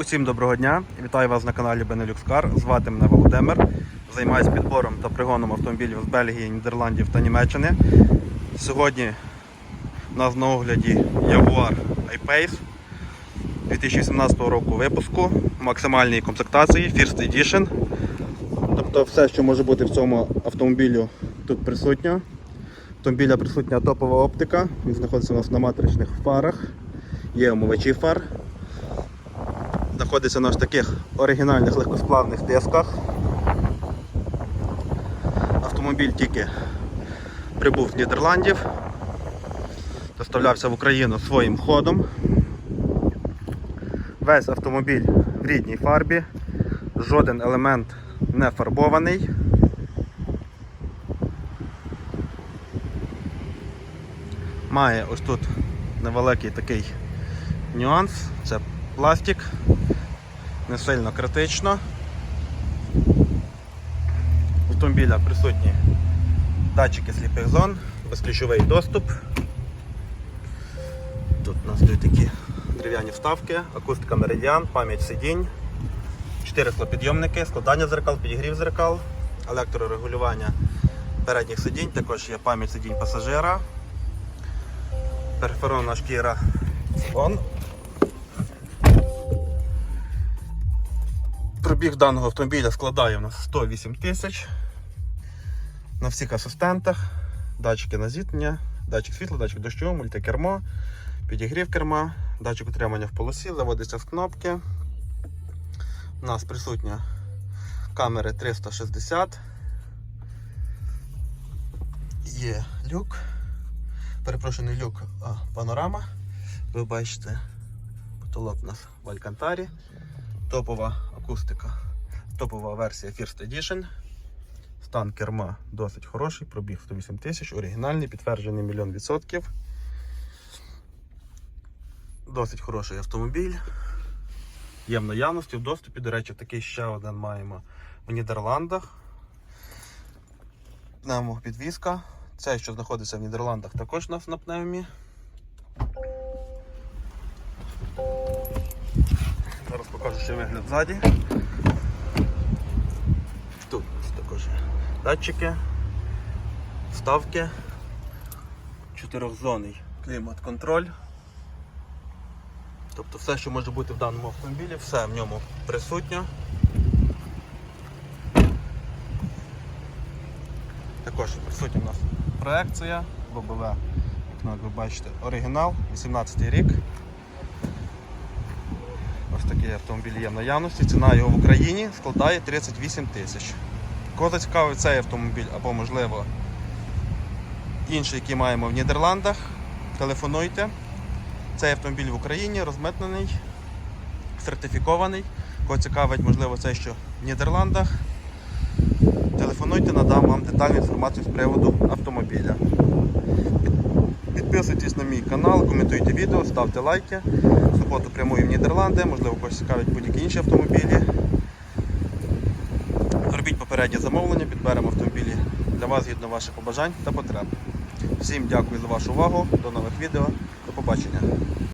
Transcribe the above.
Усім доброго дня! Вітаю вас на каналі Benelux Car. Звати мене Володимир. Займаюся підбором та пригоном автомобілів з Бельгії, Нідерландів та Німеччини. Сьогодні у нас на огляді Jaguar I-Pace 2017 року випуску, максимальній комплектації First Edition. Тобто все, що може бути в цьому автомобілю, тут присутньо. Автомобіля присутня топова оптика, він знаходиться у нас на матричних фарах, є омивачі фар знаходиться на ось таких оригінальних легкосплавних дисках. Автомобіль тільки прибув з Нідерландів, доставлявся в Україну своїм ходом. Весь автомобіль в рідній фарбі, жоден елемент не фарбований. Має ось тут невеликий такий нюанс, це пластик, не сильно критично. У автомобіля присутні датчики сліпих зон, безключовий доступ. Тут у нас йдуть такі дерев'яні вставки, акустика меридіан, пам'ять сидінь, 4 склопідйомники, складання зеркал, підігрів зеркал, електрорегулювання передніх сидінь, також є пам'ять сидінь пасажира, перфорована шкіра салон. Пробіг даного автомобіля складає у нас 108 тисяч. На всіх асистентах, датчики на зіткнення, датчик світла, датчик дощу, мультикермо, підігрів керма, датчик утримання в полосі, заводиться з кнопки. У нас присутня камери 360. Є люк. Перепрошую, не люк, а панорама. Ви бачите, потолок у нас в Алькантарі. Топова акустика, топова версія First Edition. Стан керма досить хороший, пробіг 108 тисяч, оригінальний, підтверджений мільйон відсотків. Досить хороший автомобіль. Є в наявності в доступі. До речі, такий ще один маємо в Нідерландах. Пневмопідвізка. Цей, що знаходиться в Нідерландах, також у нас на пневмі. Покажу ще вигляд ззаді. Тут також датчики, вставки, чотирьохзонний клімат-контроль. Тобто все, що може бути в даному автомобілі, все в ньому присутньо. Також присутня у нас проекція, вікно, як ви бачите, оригінал, 18 рік. Ось такий автомобіль є в наявності. Ціна його в Україні складає 38 тисяч. Кого зацікавив цей автомобіль або, можливо, інший, який маємо в Нідерландах, телефонуйте. Цей автомобіль в Україні розмитнений, сертифікований. Кого цікавить, можливо, цей, що в Нідерландах. Телефонуйте, надам вам детальну інформацію з приводу автомобіля. Підписуйтесь на мій канал, коментуйте відео, ставте лайки. В суботу прямую в Нідерланди, можливо, когось цікавить будь-які інші автомобілі. Робіть попереднє замовлення, підберемо автомобілі для вас згідно ваших побажань та потреб. Всім дякую за вашу увагу, до нових відео, до побачення.